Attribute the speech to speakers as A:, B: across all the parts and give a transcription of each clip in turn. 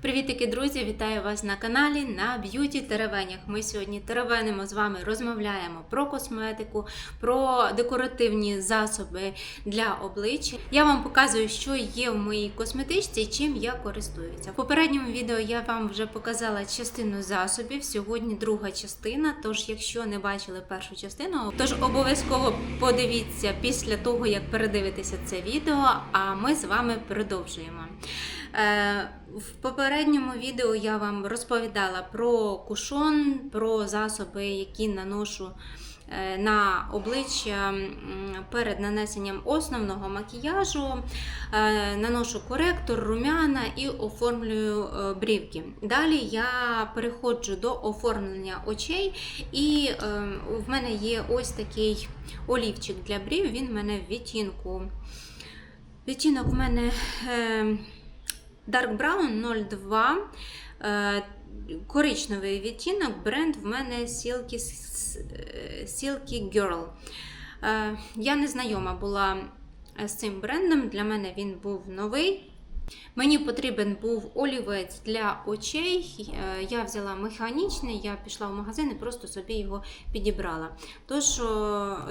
A: Привітики, друзі! Вітаю вас на каналі на б'юті теревенях. Ми сьогодні теревенимо з вами, розмовляємо про косметику, про декоративні засоби для обличчя. Я вам показую, що є в моїй косметичці і чим я користуюся. В попередньому відео я вам вже показала частину засобів. Сьогодні друга частина. Тож, якщо не бачили першу частину, тож обов'язково подивіться після того, як передивитеся це відео. А ми з вами продовжуємо. В попередньому відео я вам розповідала про кушон, про засоби, які наношу е, на обличчя перед нанесенням основного макіяжу, Е, наношу коректор, румяна і оформлюю е, брівки. Далі я переходжу до оформлення очей, і в мене є ось такий олівчик для брів. Він в мене в відтінку. Відтінок в мене. Dark Brown 02. е, Коричневий відтінок, бренд в мене Silky, е, Silky Girl. Е, Я не знайома була з цим брендом, для мене він був новий. Мені потрібен був олівець для очей. Е, Я взяла механічний, я пішла в магазин і просто собі його підібрала. Тож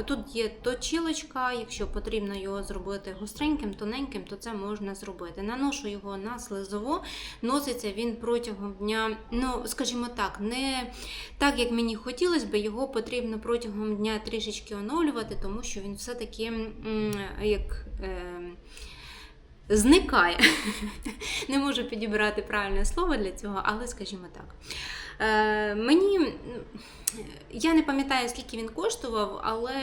A: тут є точілочка, якщо потрібно його зробити гостреньким, тоненьким, то це можна зробити. Наношу його на слизову, носиться він протягом дня, ну, скажімо так, не так, як мені хотілося би, його потрібно протягом дня трішечки оновлювати, тому що він все-таки як. Е, Зникає. Не можу підібрати правильне слово для цього, але скажімо так. Е, мені я не пам'ятаю, скільки він коштував, але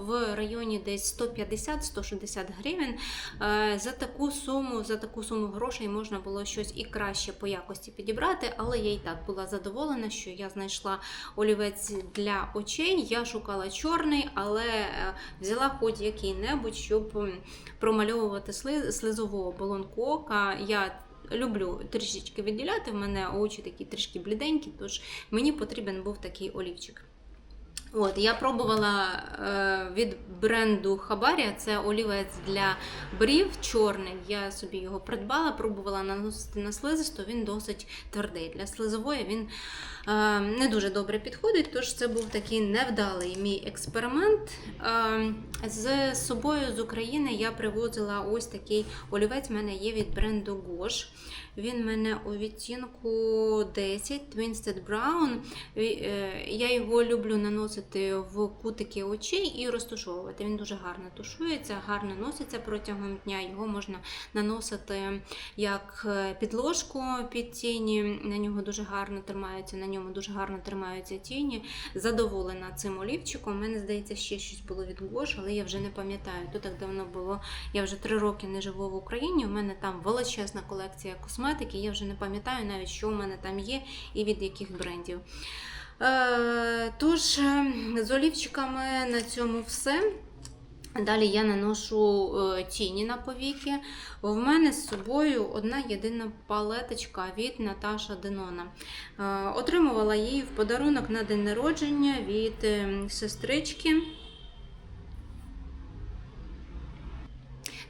A: в районі десь 150-160 гривень. Е, за таку суму, за таку суму грошей можна було щось і краще по якості підібрати, але я і так була задоволена, що я знайшла олівець для очей. Я шукала чорний, але е, взяла хоч який-небудь, щоб промальовувати сли- слизову оболонку ока. Я люблю трішечки виділяти, в мене очі такі трішки бліденькі, тож мені потрібен був такий олівчик. От, я пробувала е, від бренду Хабарія, це олівець для брів чорний. Я собі його придбала, пробувала наносити на слизисту, він досить твердий. Для слизової він не дуже добре підходить, тож це був такий невдалий мій експеримент. Е, з собою з України я привозила ось такий олівець, в мене є від бренду Gosh. Він в мене у відтінку 10 Twisted Brown. Е, Я його люблю наносити в кутики очей і розтушовувати. Він дуже гарно тушується, гарно носиться протягом дня. Його можна наносити як е, підложку під тіні. На нього дуже гарно тримаються, на ньому дуже гарно тримаються тіні. Задоволена цим олівчиком. Мене здається, ще щось було від Гош, але я вже не пам'ятаю. То так давно було. Я вже три роки не живу в Україні. У мене там величезна колекція косметики. Я вже не пам'ятаю навіть, що у мене там є і від яких брендів. Е, Тож, е, з олівчиками на цьому все. Далі я наношу е, тіні на повіки. В мене з собою одна єдина палеточка від Наташа Денона. Е, Отримувала її в подарунок на день народження від е, сестрички.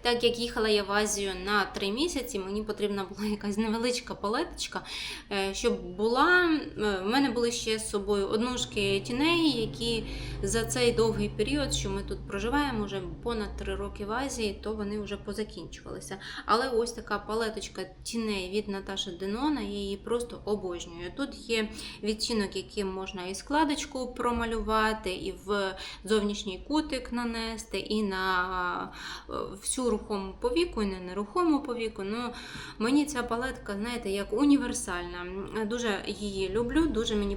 A: Так як їхала я в Азію на три місяці, мені потрібна була якась невеличка палеточка, е, щоб була. е, В мене були ще з собою однушки тіней, які за цей довгий період, що ми тут проживаємо, вже понад три роки в Азії, то вони вже позакінчувалися. Але ось така палеточка тіней від Наташі Денона, я її просто обожнюю. Тут є відтінок, яким можна і складочку промалювати, і в зовнішній кутик нанести, і на е, всю рухому повіку, і на нерухому повіку. Ну, мені ця палетка, знаєте, як універсальна. Дуже її люблю, дуже мені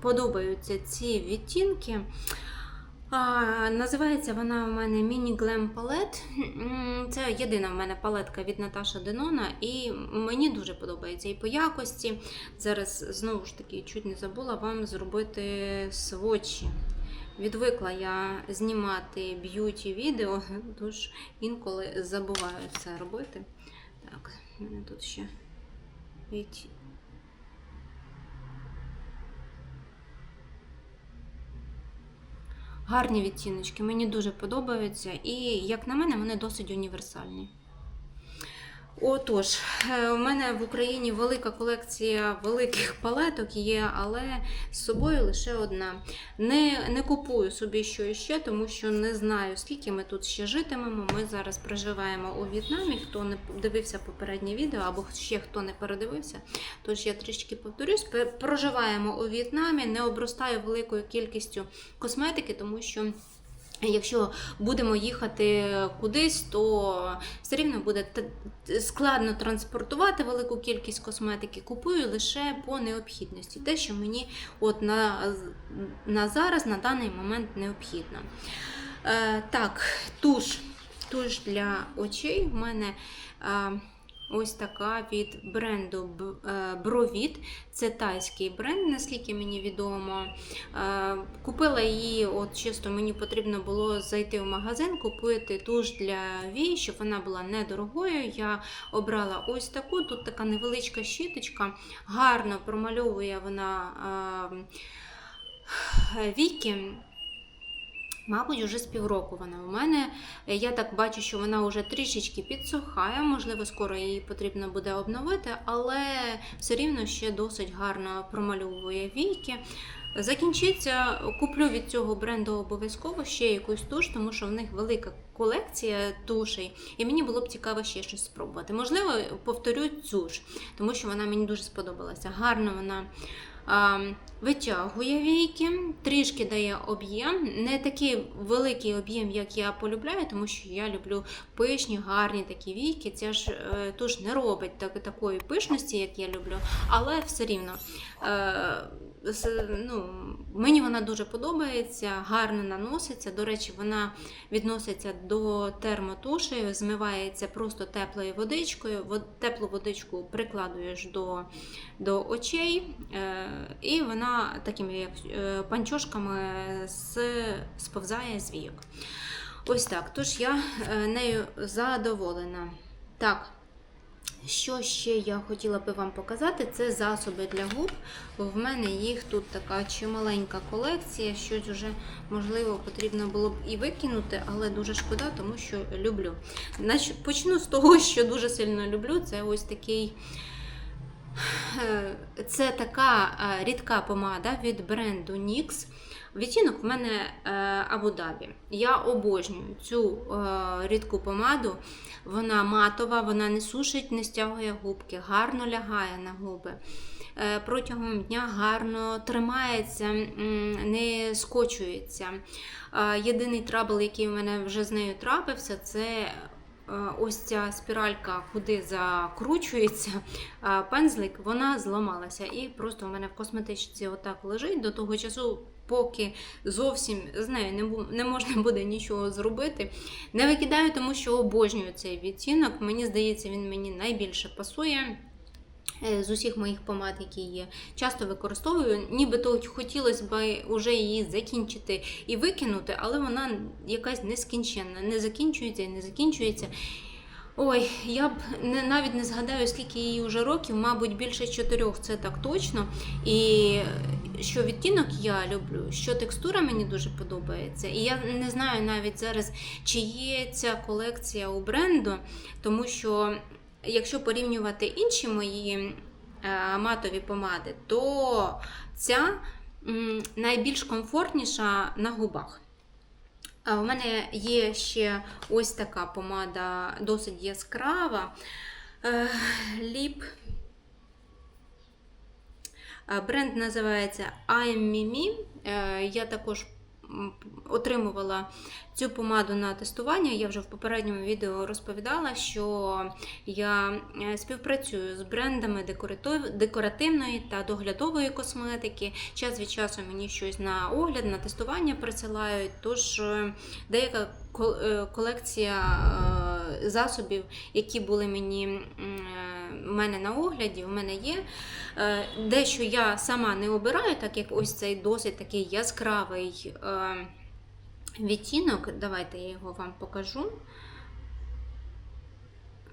A: подобаються ці відтінки. А, називається вона у мене Mini Glam Palette. Це єдина в мене палетка від Наташа Денона, і мені дуже подобається і по якості. Зараз знову ж таки чуть не забула вам зробити свочі. Відвикла я знімати б'юті відео, тож інколи забуваю це робити. Так, у мене тут ще від... Гарні відтіночки, мені дуже подобаються, і, як на мене, вони досить універсальні. Отож, е, у мене в Україні велика колекція великих палеток є, але з собою лише одна. Не, не купую собі що ще, тому що не знаю, скільки ми тут ще житимемо. Ми зараз проживаємо у В'єтнамі. Хто не дивився попереднє відео, або ще хто не передивився, тож я трішки повторюсь. Проживаємо у В'єтнамі, не обростаю великою кількістю косметики, тому що. Якщо будемо їхати кудись, то все рівно буде складно транспортувати велику кількість косметики. Купую лише по необхідності. Те, що мені от на, на зараз, на даний момент необхідно. Е, так, туш. Туш для очей в мене. Е, Ось така від бренду Б- е. Це тайський бренд, наскільки мені відомо. Е, Купила її, от чисто мені потрібно було зайти в магазин, купити туш для вій, щоб вона була недорогою. Я обрала ось таку. Тут така невеличка щіточка, гарно промальовує вона е, віки. Мабуть, вже з півроку вона у мене. Я так бачу, що вона вже трішечки підсухає, можливо, скоро її потрібно буде обновити, але все рівно ще досить гарно промальовує війки. Закінчиться, куплю від цього бренду обов'язково ще якусь туш, тому що в них велика колекція тушей, і мені було б цікаво ще щось спробувати. Можливо, повторю цю ж, тому що вона мені дуже сподобалася. Гарно вона витягує війки, трішки дає об'єм. Не такий великий об'єм, як я полюбляю, тому що я люблю пишні, гарні такі війки. Це ж е, туш не робить так, такої пишності, як я люблю, але все рівно. Ну, мені вона дуже подобається, гарно наноситься. До речі, вона відноситься до термотуші, змивається просто теплою водичкою. Теплу водичку прикладуєш до, до очей, е, і вона такими як е, панчошками сповзає з війок. Ось так. Тож я е, нею задоволена. Так. Що ще я хотіла би вам показати, це засоби для губ. В мене їх тут така чималенька колекція. Щось вже, можливо, потрібно було б і викинути, але дуже шкода, тому що люблю. Почну з того, що дуже сильно люблю. Це ось такий. е, Це така е, рідка помада від бренду NYX. Відтінок в мене е, Абу-Дабі. Я обожнюю цю е, рідку помаду. Вона матова, вона не сушить, не стягує губки, гарно лягає на губи. Е, Протягом дня гарно тримається, не скочується. Єдиний трабл, який в мене вже з нею трапився, це ось ця спіралька, куди закручується пензлик, вона зламалася. І просто в мене в косметичці отак лежить до того часу. Поки зовсім з нею не, не можна буде нічого зробити. Не викидаю, тому що обожнюю цей відтінок. Мені здається, він мені найбільше пасує. е, З усіх моїх помад, які є, часто використовую. Нібито хотілося б вже її закінчити і викинути, але вона якась нескінченна, не закінчується і не закінчується. Ой, я б не, навіть не згадаю, скільки їй вже років, мабуть, більше чотирьох, це так точно. І що відтінок я люблю, що текстура мені дуже подобається. І я не знаю навіть зараз, чи є ця колекція у бренду, тому що якщо порівнювати інші мої е, матові помади, то ця найбільш комфортніша на губах. У мене є ще ось така помада, досить яскрава. Е, Ліп. Е, Бренд називається I'm Mimi. Е, Я також отримувала цю помаду на тестування. Я вже в попередньому відео розповідала, що я е, співпрацюю з брендами декоративної та доглядової косметики. Час від часу мені щось на огляд, на тестування присилають. Тож е, деяка е, колекція засобів, які були мені е, мене на огляді, у мене є. Дещо я сама не обираю, так як ось цей досить такий яскравий відтінок. Давайте я його вам покажу. Е,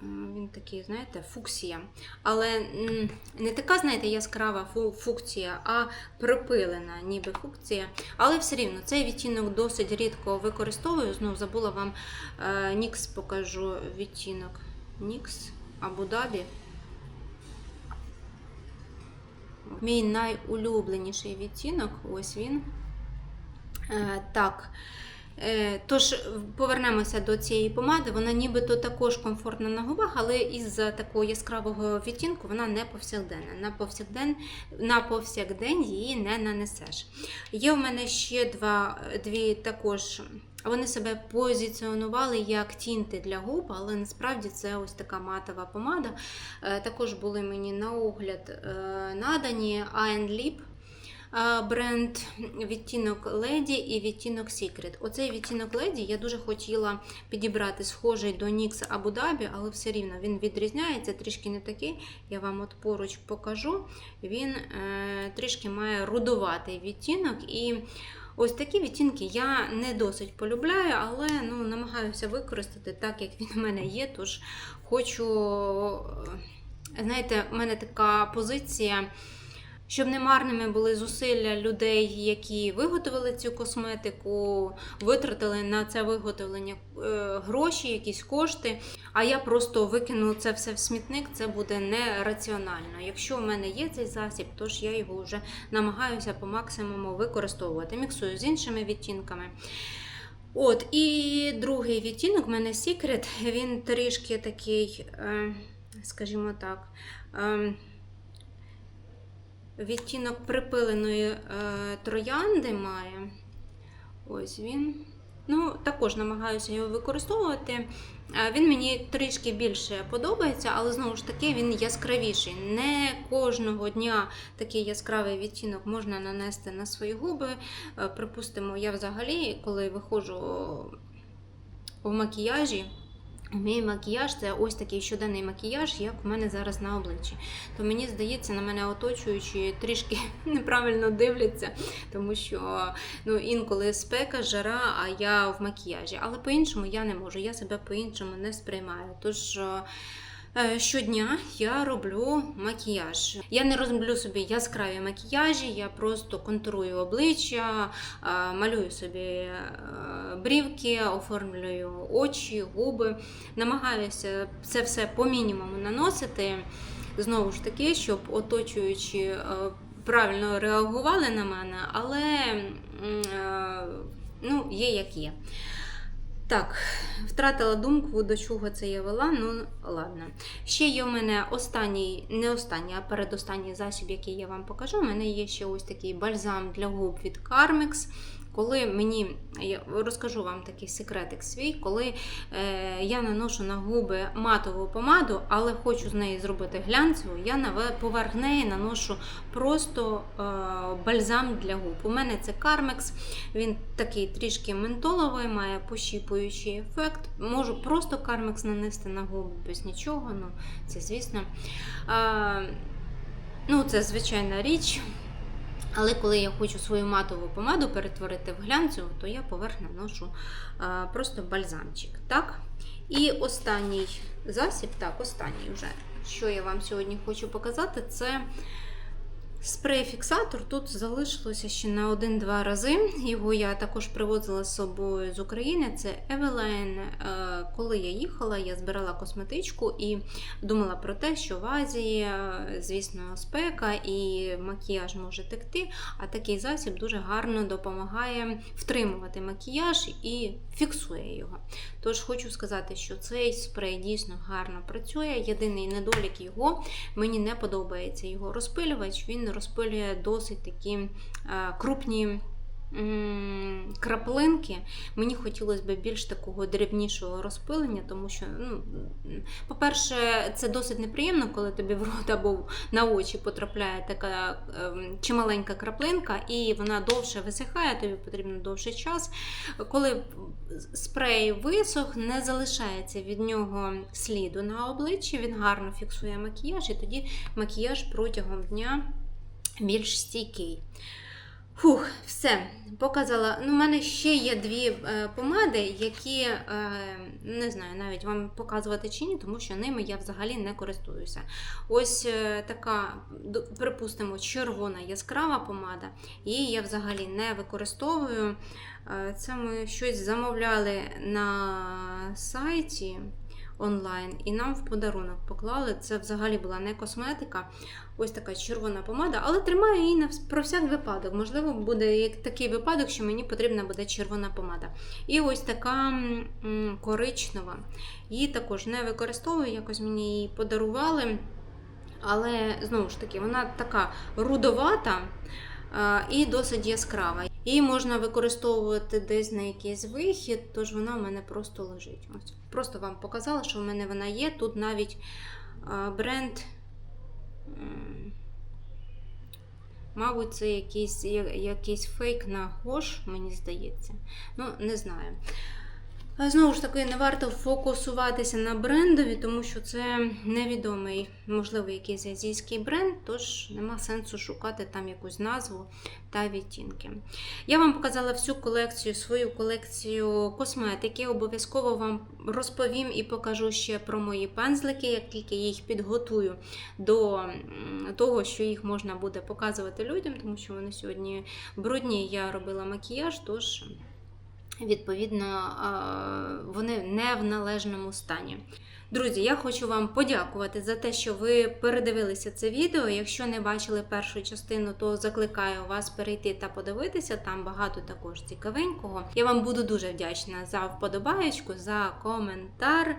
A: Він такий, знаєте, фуксія. Але не така, знаєте, яскрава фукція, а припилена, ніби фукція. Але все рівно цей відтінок досить рідко використовую. Знову забула вам е, Нікс покажу відтінок. Нікс. Абу-Дабі. Мій найулюбленіший відтінок, ось він. Е, так. Е, Тож повернемося до цієї помади. Вона нібито також комфортна на губах, але із-за такого яскравого відтінку вона не повсякденна. На повсякден, на повсякдень її не нанесеш. Є в мене ще два, дві також. Вони себе позиціонували як тінти для губ, але насправді це ось така матова помада. Е, Також були мені на огляд е, надані Iron Lip е, бренд відтінок Lady і відтінок Secret. Оцей відтінок Lady я дуже хотіла підібрати схожий до NYX Abu Dhabi, але все рівно він відрізняється, трішки не такий. Я вам от поруч покажу. Він е, трішки має рудуватий відтінок. І ось такі відтінки я не досить полюбляю, але ну, намагаюся використати так, як він у мене є. Тож хочу, е, знаєте, в мене така позиція. Щоб не марними були зусилля людей, які виготовили цю косметику, витратили на це виготовлення е, гроші, якісь кошти. А я просто викину це все в смітник, це буде нераціонально. Якщо в мене є цей засіб, то ж я його вже намагаюся по максимуму використовувати. Міксую з іншими відтінками. От, і другий відтінок в мене Secret, він трішки такий, е, скажімо так. Відтінок припиленої е, троянди має. Ось він. Ну, також намагаюся його використовувати. Е, Він мені трішки більше подобається, але знову ж таки він яскравіший. Не кожного дня такий яскравий відтінок можна нанести на свої губи. Е, Припустимо, я взагалі, коли виходжу в макіяжі, Мій макіяж це ось такий щоденний макіяж, як у мене зараз на обличчі. То мені здається, на мене оточуючі трішки неправильно дивляться, тому що ну, інколи спека, жара, а я в макіяжі. Але по-іншому я не можу, я себе по-іншому не сприймаю. Тож щодня я роблю макіяж. Я не роблю собі яскраві макіяжі, я просто контурую обличчя, е, малюю собі е, брівки, оформлюю очі, губи. Намагаюся це все по мінімуму наносити. Знову ж таки, щоб оточуючі е, правильно реагували на мене, але е, ну, є як є. Так, втратила думку, до чого це я вела. Ну, ладно. Ще є у мене останній, не останній, а передостанній засіб, який я вам покажу. У мене є ще ось такий бальзам для губ від Carmex. Коли мені, я розкажу вам такий секретик свій, коли е, я наношу на губи матову помаду, але хочу з неї зробити глянцеву, я поверх неї наношу просто е, бальзам для губ. У мене це Carmex, він такий трішки ментоловий, має пощіпуючий ефект. Можу просто Carmex нанести на губи без нічого, ну це звісно. Е, ну, це звичайна річ. Але коли я хочу свою матову помаду перетворити в глянцеву, то я поверх наношу просто бальзамчик. Так? І останній засіб, так, останній вже, що я вам сьогодні хочу показати, це спрей-фіксатор. Тут залишилося ще на один-два рази. Його я також привозила з собою з України. Це Eveline. Е, Коли я їхала, я збирала косметичку і думала про те, що в Азії, е, звісно, спека і макіяж може текти, а такий засіб дуже гарно допомагає втримувати макіяж і фіксує його. Тож хочу сказати, що цей спрей дійсно гарно працює. Єдиний недолік його мені не подобається його розпилювач. Він розпилює досить такі е, крупні. Краплинки, мені хотілося б більш такого дрібнішого розпилення, тому що, ну, по-перше, це досить неприємно, коли тобі в рот або на очі потрапляє така ем, чималенька краплинка, і вона довше висихає, тобі потрібен довший час. Коли спрей висох, не залишається від нього сліду на обличчі, він гарно фіксує макіяж, і тоді макіяж протягом дня більш стійкий. Фух, все, показала. Ну, У мене ще є дві е, помади, які е, не знаю навіть вам показувати чи ні, тому що ними я взагалі не користуюся. Ось е, така, припустимо, червона яскрава помада, її я взагалі не використовую. Е, Це ми щось замовляли на сайті. Онлайн і нам в подарунок поклали. Це взагалі була не косметика, ось така червона помада, але тримаю її на про всяк випадок. Можливо, буде такий випадок, що мені потрібна буде червона помада. І ось така коричнева. Її також не використовую, якось мені її подарували. Але знову ж таки, вона така рудовата і досить яскрава. Її можна використовувати десь на якийсь вихід, тож вона в мене просто лежить. Ось. Просто вам показала, що в мене вона є. Тут навіть бренд. Мабуть, це якийсь, якийсь фейк на Гош, мені здається. Ну, не знаю. Знову ж таки, не варто фокусуватися на брендові, тому що це невідомий, можливо, якийсь азійський бренд, тож нема сенсу шукати там якусь назву та відтінки. Я вам показала всю колекцію, свою колекцію косметики. Обов'язково вам розповім і покажу ще про мої пензлики, як тільки їх підготую до того, що їх можна буде показувати людям, тому що вони сьогодні брудні. Я робила макіяж, тож. Відповідно, вони не в належному стані. Друзі, я хочу вам подякувати за те, що ви передивилися це відео. Якщо не бачили першу частину, то закликаю вас перейти та подивитися. Там багато також цікавенького. Я вам буду дуже вдячна за вподобаєчку, за коментар е,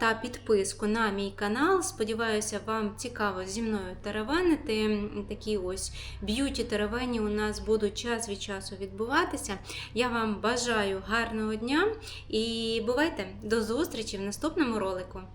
A: та підписку на мій канал. Сподіваюся, вам цікаво зі мною теревенити. Такі ось б'юті теревені у нас будуть час від часу відбуватися. Я вам бажаю гарного дня і бувайте до зустрічі в наступному ролику столику.